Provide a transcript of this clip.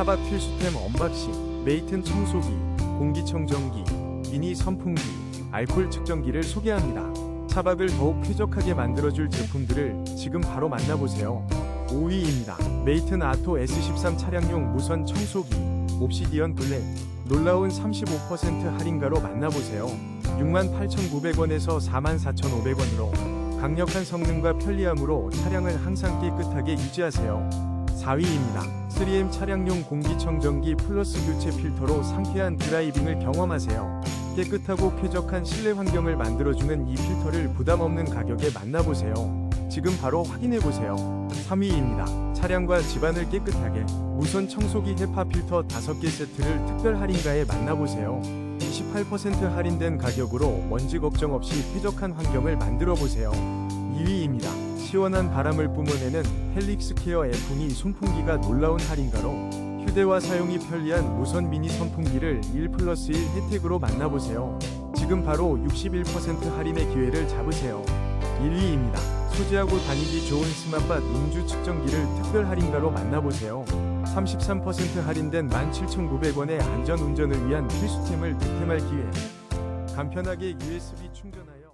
차박 필수템 언박싱, 메이튼 청소기, 공기청정기, 미니 선풍기, 알콜 측정기를 소개합니다. 차박을 더욱 쾌적하게 만들어줄 제품들을 지금 바로 만나보세요. 5위입니다. 메이튼 아토 S13 차량용 무선 청소기, 옵시디언 블랙. 놀라운 35% 할인가로 만나보세요. 68,900원에서 44,500원으로 강력한 성능과 편리함으로 차량을 항상 깨끗하게 유지하세요. 4위입니다. 3M 차량용 공기청정기 플러스 교체 필터로 상쾌한 드라이빙을 경험하세요. 깨끗하고 쾌적한 실내 환경을 만들어주는 이 필터를 부담 없는 가격에 만나보세요. 지금 바로 확인해보세요. 3위입니다. 차량과 집안을 깨끗하게 무선 청소기 헤파 필터 5개 세트를 특별 할인가에 만나보세요. 28% 할인된 가격으로 먼지 걱정 없이 쾌적한 환경을 만들어 보세요. 2위입니다. 시원한 바람을 뿜어내는 헬릭스 케어 F2 선풍기가 놀라운 할인가로 휴대와 사용이 편리한 무선 미니 선풍기를 1 플러스 1 혜택으로 만나보세요. 지금 바로 61% 할인의 기회를 잡으세요. 1위입니다. 소지하고 다니기 좋은 스마트팟 음주 측정기를 특별 할인가로 만나보세요. 33% 할인된 17,900원의 안전 운전을 위한 필수템을 득템할 기회. 간편하게 USB 충전하여